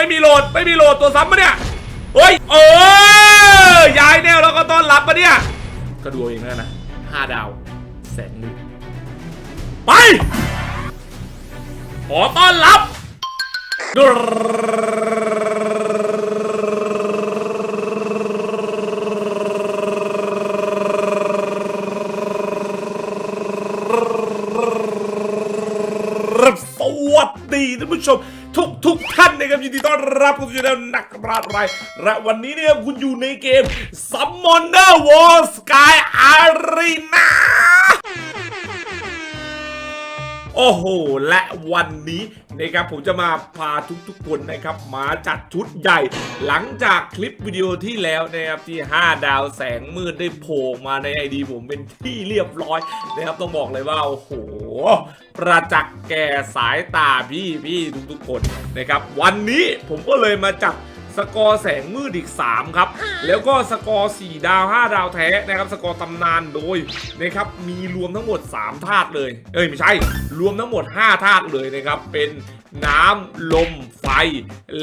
ไม่มีโหลดไม่มีโหลดตัวซ้ำปะเนี่ยเฮ้ยเออย้ายแนวแล้วก็ต้อนรับปะเนี่ยก็ดูเองแล้วนะห้าดาวแสนหนึ่งไปขอต้อนรับ สวัสดี ท่านผู้ชม ทุกทุกๆท่านนะครับยินดีต้อนรับคุณอยู่ในนักราไรายและวันนี้เนี่ยคุณอยู่ในเกม Summoner War Sky Arena โอ้โห และวันนี้นะครับผมจะมาพาทุกๆคนนะครับ มาจัดชุดใหญ่ หลังจากคลิปวิดีโอที่แล้วนะครับที่ 5 ดาวแสงมืดได้โผล่มาในไอดีผมเป็นที่เรียบร้อยนะครับต้องบอกเลยว่าโอ้โห ประจักษ์แก่สายตาพี่พี่ทุกๆคนนะครับ วันนี้ผมก็เลยมาจัด สกอร์แสงมืดอีก 3 ครับ แล้วก็สกอร์ 4 ดาว 5 ดาวแท้นะครับ สกอร์ตำนานโดยนะครับมีรวมทั้งหมด 3 ธาตุเลย เอ้ย ไม่ใช่ รวมทั้งหมด 5 ธาตุเลยนะครับ เป็น น้ำลมไฟ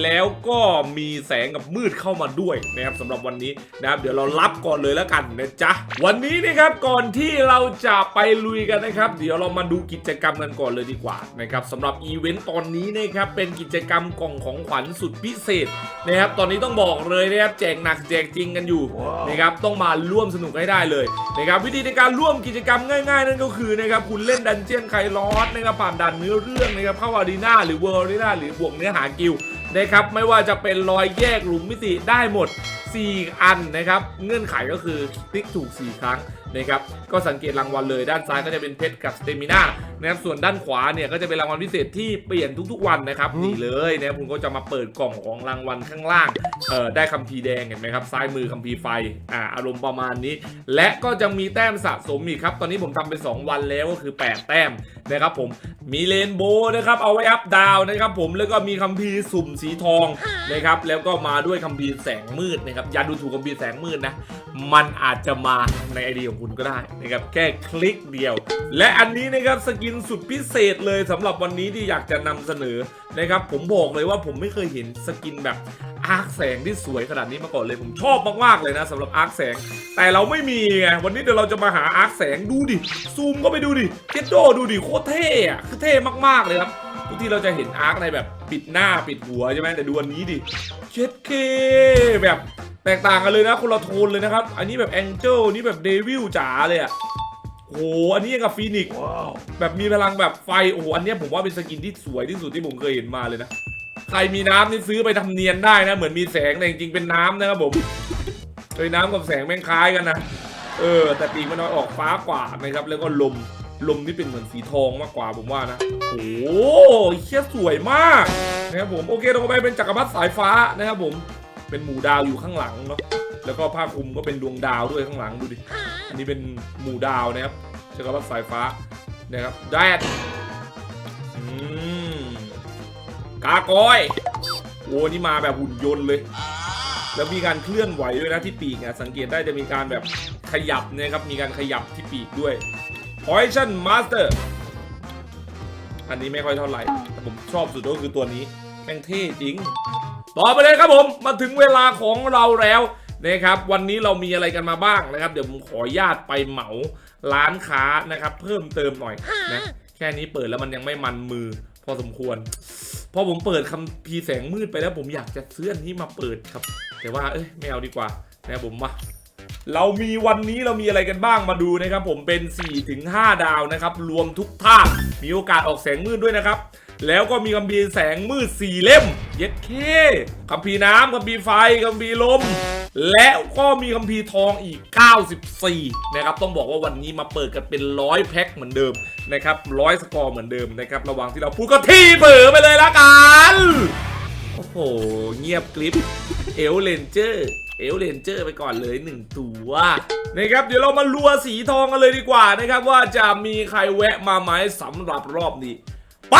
แล้วก็มีแสงกับมืดเข้ามาด้วยนะครับสำหรับวันนี้นะครับเดี๋ยวเรารับก่อนเลยแล้วกันนะจ๊ะวันนี้นะครับก่อนที่เราจะไปลุยกันนะครับ เดี๋ยวเรามาดูกิจกรรมกันก่อนเลยดีกว่านะครับสำหรับอีเวนต์ตอนนี้นะครับเป็นกิจกรรมกล่องของขวัญสุดพิเศษนะครับตอนนี้ต้องบอกเลยนะครับแจกหนักแจกจริงกันอยู่นะครับต้องมาร่วมสนุกให้ได้เลยนะครับวิธีในการร่วมกิจกรรมง่าย ๆ นั่นก็คือนะครับคุณเล่นดันเจียนไคลอสนะครับผ่านด่านเนื้อเรื่องนะครับเข้าอารีนาหรือเวิร์อารีนาหรือบวกเนื้อหากิลนะครับไม่ว่าจะเป็นรอยแยกหลุมมิติได้หมด 4 อันนะครับ เงื่อนไขก็คือติ๊กถูก 4 ครั้งนะครับ ก็สังเกตรางวัลเลยด้านซ้ายก็จะเป็นเพชรกับสเตมิน่า นะครับส่วนด้านขวาเนี่ยก็จะเป็นรางวัลพิเศษที่เปลี่ยนทุกๆวันนะครับนี่เลยนะครับคุณก็จะมาเปิดกล่องของรางวัลข้างล่างเอ่อได้คัมภีร์แดงเห็นไหมครับซ้ายมือคัมภีร์ไฟอ่าอารมณ์ประมาณนี้ และก็จะมีแต้มสะสมอีกครับ ตอนนี้ผมทำไป 2 วันแล้วก็คือ 8 แต้มนะครับผมมีเลนโบว์นะครับเอาไว้อัพดาวน์นะครับผมแล้วก็มีคัมภีร์สุ่มสีทองนะครับแล้วก็มาด้วยคัมภีร์แสงมืดนะครับอย่าดูถูกคัมภีร์แสงมืดนะมันอาจจะมาในไอเดียของคุณก็ได้นะครับแค่คลิกเดียว และอันนี้นะครับสกินสุดพิเศษเลยสำหรับวันนี้ที่อยากจะนำเสนอนะครับผมบอกเลยว่าผมไม่เคยเห็นสกินแบบอาร์คแสงที่สวยขนาดนี้มาก่อนเลยผมชอบมากๆเลยนะสำหรับอาร์คแสง แต่เราไม่มีไงวันนี้เดี๋ยวเราจะมาหาอาร์คแสงดูดิซูมก็ไปดูดิเจดโดดูดิโคตรเท่อะคือเท่มากๆเลยครับทุกที่เราจะเห็นอาร์คในแบบปิดหน้าปิดหัวใช่ไหมแต่ดูอันนี้ดิเช็ดเคแบบแตกต่างกันเลยนะคนละโทนเลยนะครับ อันนี้แบบแองเจิลนี่แบบเดวิลจ๋าเลยอะ โอ้โหอันนี้ยังกับฟีนิกซ์แบบมีพลังแบบไฟโอ้โหอันเนี้ยผมว่าเป็นสกินที่สวยที่สุดที่ผมเคยเห็นมาเลยนะ ใครมีน้ำนี่ซื้อไปทำเนียนได้นะ เหมือนมีแสงแต่จริงๆเป็นน้ำนะครับผมเอ้ยน้ำกับแสงแม่งคล้ายกันนะเออ แต่ปีกมันออกฟ้ากว่านะครับ แล้วก็ลมลมนี่เป็นเหมือนสีทองมากกว่าผมว่านะโอ้โหเชี่ยสวยมากนะครับผมโอเคต่อไปเป็นจักรพรรดิสายฟ้านะครับผมเป็นหมู่ดาวอยู่ข้างหลังเนาะ แล้วก็ผ้าคลุมก็เป็นดวงดาวด้วยข้างหลังดูดิ อันนี้เป็นหมู่ดาวนะครับจักรพรรดิสายฟ้านะครับแดดอืมกากอยโอ้นี่มาแบบหุ่นยนต์เลย แล้วมีการเคลื่อนไหวด้วยนะที่ปีกอะสังเกตได้จะมีการแบบขยับนะครับ มีการขยับที่ปีกด้วย Poison Master อันนี้ไม่ค่อยเท่าไหร่ แต่ผมชอบสุดก็คือตัวนี้ แม่งเท่จริง ต่อไปเลยครับผม มาถึงเวลาของเราแล้ว นะครับวันนี้เรามีอะไรกันมาบ้างนะครับ เดี๋ยวผมขออนุญาตไปเหมาร้านค้านะครับ เพิ่มเติมหน่อยนะแค่นี้เปิดแล้วมันยังไม่มันมือ พอสมควรพอผมเปิดคำพีร์แสงมืดไปแล้ว ผมอยากจะซื้ออันนี้มาเปิดครับ แต่ว่าเอ้ยไม่เอาดีกว่านะครับผมมาเรามีวันนี้เรามีอะไรกันบ้างมาดูนะครับ ผมเป็น 4-5ถึง5ดาวนะครับ รวมทุกท่าตุมีโอกาสออกแสงมืดด้วยนะครับ แล้วก็มีคัมภีร์แสงมืด 4 เล่ม เย็ดเคคัมภีร์น้ำคัมภีร์ไฟคัมภีร์ลม และก็มีคัมภีร์ทองอีก 94 นะครับ ต้องบอกว่าวันนี้มาเปิดกันเป็นร้อยแพ็คเหมือนเดิมนะครับร้อยสกอร์เหมือนเดิมนะครับ ระหว่างที่เราพูดก็ที่เผือไปเลยละกัน โอ้โห เงียบกริปเอลเลนเจอร์เอลเลนเจอร์ไปก่อนเลยหนึ่งตัวนะครับเดี๋ยวเรามาลัวสีทองกันเลยดีกว่านะครับ ว่าจะมีใครแวะมาไหมสำหรับรอบนี้ ไป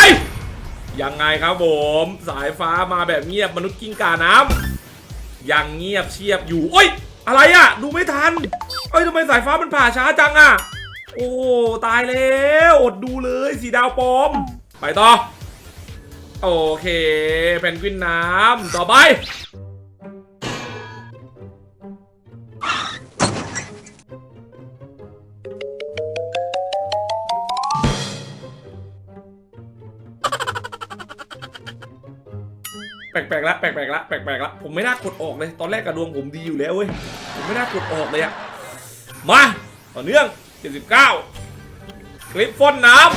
ยังไงครับผม สายฟ้ามาแบบเงียบมนุษย์กิ้งก่าน้ำ ยังเงียบเชียบอยู่โอ้ย อะไรอะดูไม่ทันเอ้ยทำไมสายฟ้ามันผ่าช้าจังอะโอ้ตายแล้วอดดูเลยสีดาวปลอม ไปต่อ โอเคเพนกวินน้ำต่อไป ปลกๆละแปลกๆละแปลกๆละผมไม่น่ากดออกเลย ตอนแรกกระดวงผมดีอยู่แล้วเว้ยผมไม่น่ากดออกเลยอะมาต่อเนื่อง 79 คลิปพ่นน้ำ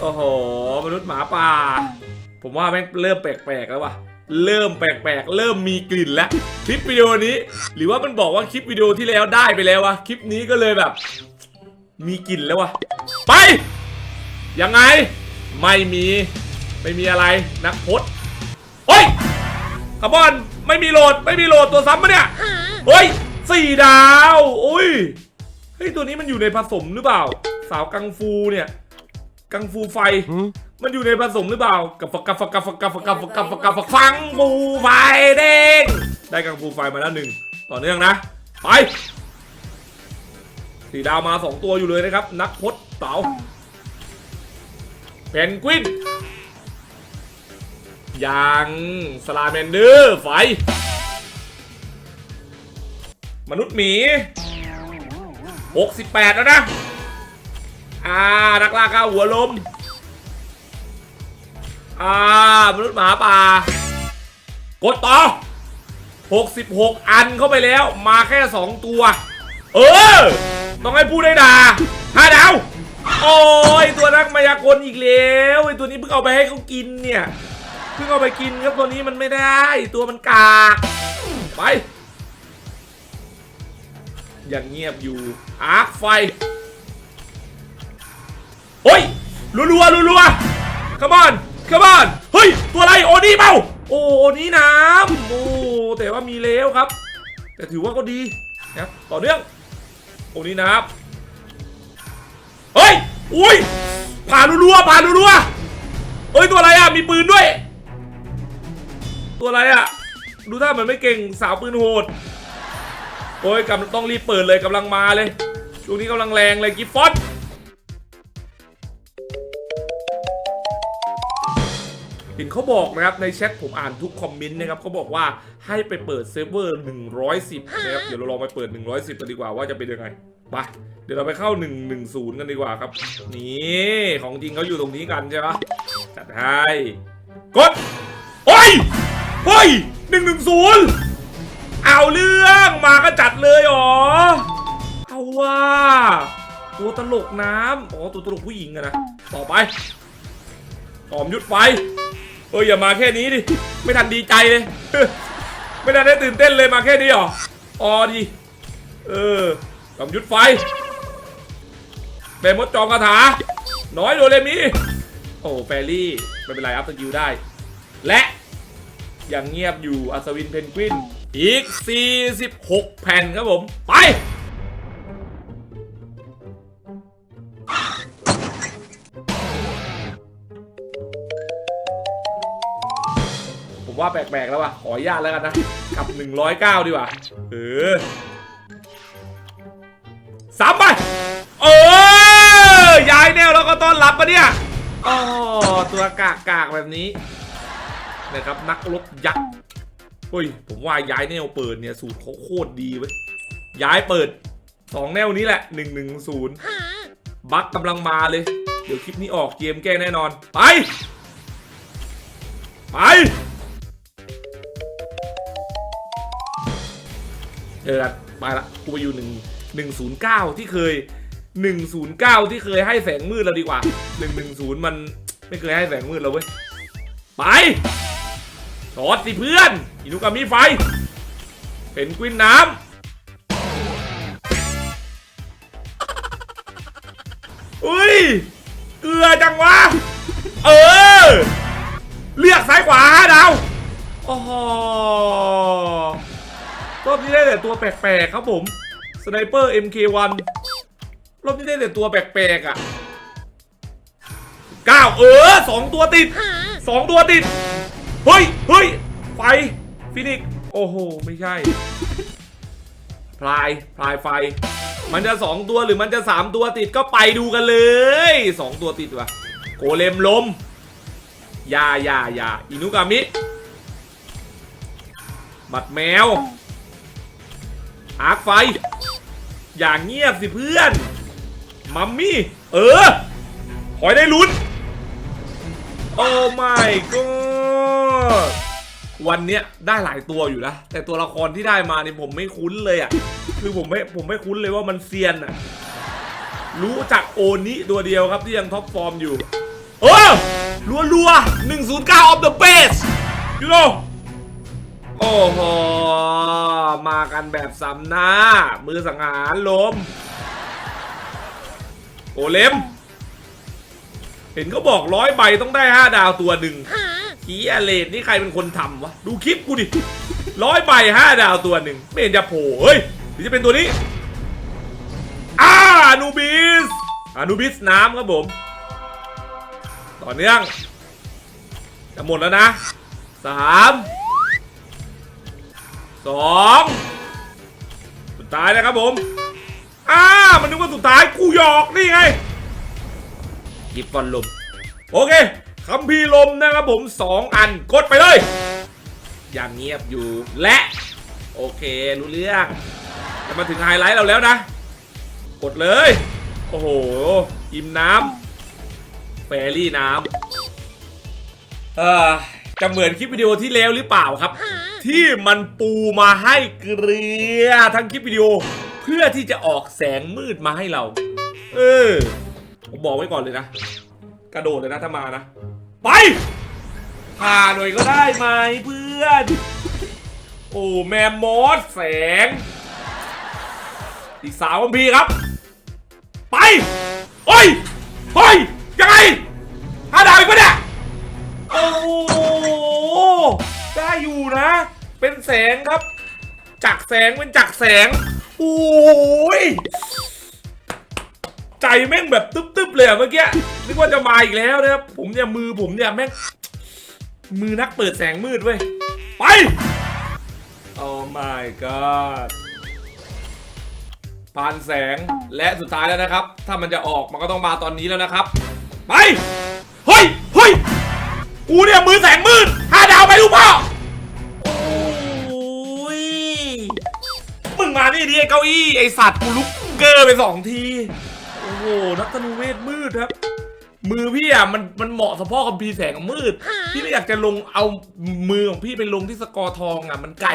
โอ้โห มนุษย์หมาป่า ผมว่าแม่งเริ่มแปลกๆแล้วว่ะ เริ่มแปลกๆ เริ่มมีกลิ่นแล้ว คลิปวิดีโอนี้ หรือว่ามันบอกว่าคลิปวิดีโอที่แล้วได้ไปแล้ววะคลิปนี้ก็เลยแบบ มีกลิ่นแล้ววะไป ยังไง ไม่มี ไม่มีอะไรนักพจน์เฮ้ยคาร์บอนไม่มีโหลดไม่มีโหลดตัวซ้ำปะเนี่ยเฮ้ยสี่ดาวโอ้ยเฮ้ยตัวนี้มันอยู่ในผสมหรือเปล่า สาวกังฟูเนี่ย กังฟูไฟ มันอยู่ในผสมหรือเปล่า กับฟักกับฟักกับฟักกับฟักกับฟักกับฟักกับฟักฟังฟูไฟเด้งได้กังฟูไฟมาแล้วหนึ่งต่อเนื่องนะ ไปสีดาวมาสองตัวอยู่เลยนะครับ นักพจน์เต๋าเพนกวินยังสลาแมนเดอร์ไฟ มนุษย์หมี 68 แล้วนะ อ่า นักล่าข้าหัวลม อ่ามนุษย์หมาป่ากดต่อ 66 อันเข้าไปแล้วมาแค่ 2 ตัว เออ ต้องให้พูดได้ด่าห้าดาวโอ้ยตัวนักมายากลอีกแล้วไอตัวนี้เพิ่งเอาไปให้เขากินเนี่ยเพิ่งเอาไปกินครับตัวนี้มันไม่ได้ ตัวมันกากไปยังเงียบอยู่อาร์คไฟโอ้ยรัวรัวรัวรัวข มอนขมอนเฮ้ย ตัวอะไร โอนี่เปล่าโอ้นี่น้ำโอ้แต่ว่ามีแล้วครับ แต่ถือว่าก็ดีนะครับต่อเนื่อง โอ้นี่น้ำเฮ้ย อุ้ย ผ่านรัวๆผ่านรัวๆเฮ้ย ตัวอะไรอะ มีปืนด้วย ตัวอะไรอะ ดูท่าเหมือนไม่เก่งสาวปืนโหด โอ้ยกำลังต้องรีบเปิดเลยกำลังมาเลย ช่วงนี้กำลังแรงเลยกิฟฟอน เห็นเขาบอกนะครับในแชทผมอ่านทุกคอมเมนต์นะครับเขาบอกว่าให้ไปเปิดเซิร์ฟเวอร์ 110นะครับเดี๋ยวเราลองไปเปิด 110กันดีกว่าว่าจะเป็นยังไงไปเดี๋ยวเราไปเข้า 110 กันดีกว่าครับ นี่ของจริงเขาอยู่ตรงนี้กันใช่ปะจัดให้กดโอ้ยเฮ้ย110 เอาเรื่องมาก็จัดเลยเหรอเอาว่าตัวตลกน้ำอ๋อตัวตลกผู้หญิงอะนะ ต่อไปตอมยุดไฟ เอออย่ามาแค่นี้ดิ ไม่ทันดีใจเลย ไม่ทันได้ตื่นเต้นเลยมาแค่นี้หรออ๋อดี เออตอมยุดไฟเป็นมดจอมคาถา น้อยโดเรมีโอ้แฟรี่ไม่เป็นไรอัพสกิลได้ และยังเงียบอยู่อัศวินเพนกวิน อีก 46 แผ่นครับผม ไป ปลกๆแล้วว่ะขออนุญาตแล้วกันนะกับ 109 ดีกว่าเออสามไปเออย้ายแนวแล้วก็ต้อนรับปะเนี่ยอ๋อตัวกากกากๆแบบนี้นะครับนักรบยักษ์เฮ้ยผมว่าย้ายแนวเปิดเนี่ยสูตรเขาโคตรดีเว้ยย้ายเปิดสองแนวนี้แหละ110บัคกำลังมาเลย เดี๋ยวคลิปนี้ออกเกมแก้แน่นอน ไป ไป เจอไปละกูไปอยู่หนึ่งหนึ่งศูนย์เก้าที่เคยหนึ่งศูนย์เก้าที่เคยให้แสงมืดเราดีกว่าหนึ่งหนึ่งศูนย์มันไม่เคยให้แสงมืดเราเว้ย ไปช็อตสิเพื่อนอินุกามิไฟ เป็นกวินน้ำอุ้ย เกลือจังวะ เออ เลือกซ้ายขวาดาวโอ้โห รอบนี้ได้แต่ตัวแปลกๆครับผมสไนเปอร์ MK1 รอบนี้ได้แต่ตัวแปลกๆอะเก้าเออสองตัวติดสองตัวติด เฮ้ยเฮ้ยไฟฟินิกโอ้โห ไม่ใช่ พลายพลายไฟ มันจะสองตัวหรือมันจะสามตัวติดก็ไปดูกันเลยสองตัวติดวะโกเลมลมยายายาอินุกามิบัดแมว อาร์คไฟ อย่างเงียบสิเพื่อน มัมมี่ เออขอยได้ลุ้น โอ้ my god วันเนี้ยได้หลายตัวอยู่นะแต่ตัวละครที่ได้มาเนี่ยผมไม่คุ้นเลยอะ คือผมไม่ผมไม่คุ้นเลยว่ามันเซียนอะ รู้จักโอนิตัวเดียวครับที่ยังท็อปฟอร์มอยู่ เออรัวรัวๆ109 of the base you know โร โอ้โห มากันแบบสำหน้า มือสังหารลม โอเลมเห็นเขาบอกร้อยใบต้องได้5ดาวตัวหนึ่งคีอเลดนี่ใครเป็นคนทำวะ ดูคลิปกูดิร้อยใบ5ดาวตัวหนึ่งไม่เห็นจะโผล่เฮ้ยหรือจะเป็นตัวนี้อานูบิสอานูบิสน้ำครับผม ต่อเนื่อง จะหมดแล้วนะสาม สองสุดท้ายนะครับผมอ้ามันนึกว่าสุดท้ายกูหยอกนี่ไงหยิบก่อนลมโอเคคัมภีลมนะครับผมสองอันกดไปเลย อย่างเงียบอยู่และ โอเค รู้เรื่องจะมาถึงไฮไลท์เราแล้วนะ กดเลย โอ้โห อิ่มน้ำแฟรี่น้ำเออ จะเหมือนคลิปวิดีโอที่แล้วหรือเปล่าครับ ที่มันปูมาให้เกลียทั้งคลิปวิดีโอ เพื่อที่จะออกแสงมืดมาให้เรา เออผมบอกไว้ก่อนเลยนะ กระโดดเลยนะถ้ามานะ ไปผ่าหน่อยก็ได้ไหมเพื่อน โอ้แมมมอสแสง อีกสาววัมพีครับ ไป โอ้ย เฮ้ย ยังไงห้าดาวอีกปะเนี่ยโอ้โหได้ อยู่นะ เป็นแสงครับจากแสงเป็นจากแสง โอ้ย ใจแม่งแบบตึ๊บๆเลยอะเมื่อกี้ นึกว่าจะมาอีกแล้วนะครับ ผมเนี่ยมือผมเนี่ยแม่ง มือนักเปิดแสงมืดเว้ย ไปโอ้ my god ปานแสงและสุดท้ายแล้วนะครับ ถ้ามันจะออกมันก็ต้องมาตอนนี้แล้วนะครับ ไป เฮ้ยเฮ้ยกูเนี่ยมือแสงมืด เก้าอี้ไอสัตว์กูลุกเกอร์ไปสองที โอ้โห นักธนูเวทมืดครับ มือพี่อะมันมันเหมาะสะพ่อคัมภีร์แสงมืด พี่ไม่อยากจะลงเอามือของพี่ไปลงที่สกอร์ทองอะมันไก่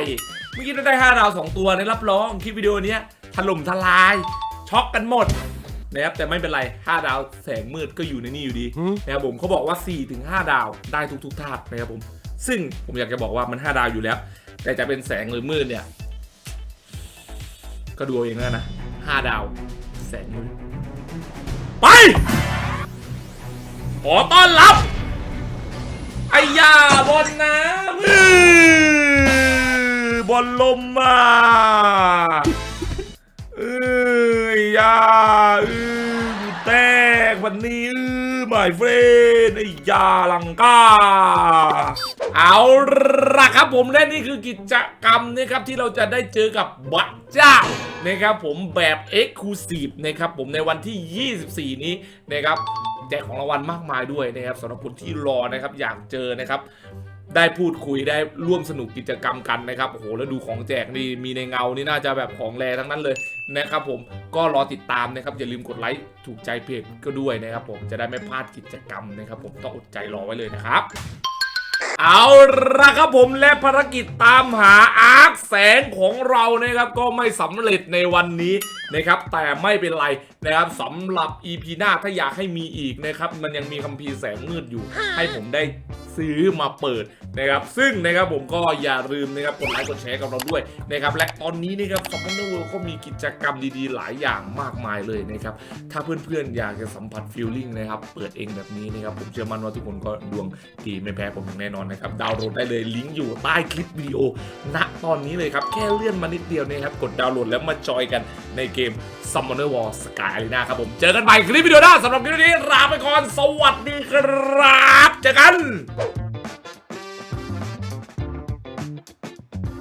เมื่อกี้ได้ห้าดาวสองตัวในรับรองคลิปวิดีโอเนี้ยถล่มทลาย ช็อกกันหมดนะครับแต่ไม่เป็นไร 5 ดาวแสงมืดก็อยู่ในนี่อยู่ดีนะครับผมเขาบอกว่า 4-5ถึง5ดาวได้ทุกทุกๆธาตุนะครับผม ซึ่งผมอยากจะบอกว่ามัน 5 ดาวอยู่แล้ว แต่จะเป็นแสงหรือมืดเนี่ย ก็ดูเอาเองแล้วนะ5ดาว แสงมืดไป ขอต้อนรับไอ้ยาบอลน้ำอื้อบอลลมมาเอ้ยยาอือกูแตกวันนี้เอือหมายเฟรนไอ้ยาลังกาเอาละครับผมและนี่คือกิจกรรมนะครับที่เราจะได้เจอกับบัตเจ้า นะครับผมแบบ e x c l u s i v e นะครับผมในวันที่ 24 นี้นะครับแจกของรางวัลมากมายด้วยนะครับสำหรับคนที่รอนะครับอยากเจอนะครับได้พูดคุยได้ร่วมสนุกกิจกรรมกันนะครับโอ้โหแล้วดูของแจกนี่มีในเงานี่น่าจะแบบของแรทั้งนั้นเลยนะครับผมก็รอติดตามนะครับอย่าลืมกดไลค์ถูกใจเพจก็ด้วยนะครับผมจะได้ไม่พลาดกิจกรรมนะครับผมต้องอดใจรอไว้เลยนะครับ เอาละครับผมและภารกิจตามหาอาร์คแสงของเรานะครับก็ไม่สำเร็จในวันนี้นะครับแต่ไม่เป็นไรนะครับสำหรับ EP หน้าถ้าอยากให้มีอีกนะครับมันยังมีคัมภีร์แสงมืดอยู่ ให้ผมได้ซื้อมาเปิดนะครับซึ่งนะครับผมก็อย่าลืมนะครับกดไลค์กดแชร์กับเราด้วยนะครับและตอนนี้นะครับซัมมอนเนอร์เวิลด์ก็มีกิจกรรมดีๆ หลายอย่างมากมายเลยนะครับถ้าเพื่อนๆอยากจะสัมผัสฟีลลิ่งนะครับเปิดเองแบบนี้นะครับผมเชื่อมั่นว่าทุกคนก็ดวงดีไม่แพ้ผมอย่างแน่นอนนะครับดาวน์โหลดได้เลยลิงก์อยู่ใต้คลิปวิดีโอณตอนนี้เลยครับแค่เลื่อนมานิดเดียวนะครับกดดาวน์โหลดแล้วมาจอยกันในเกม Summoner War Sky Arena ครับผม เจอกันใหม่คลิปวิดีโอหน้าสำหรับคลิปนี้ลาไปก่อน สวัสดีครับ เจอกัน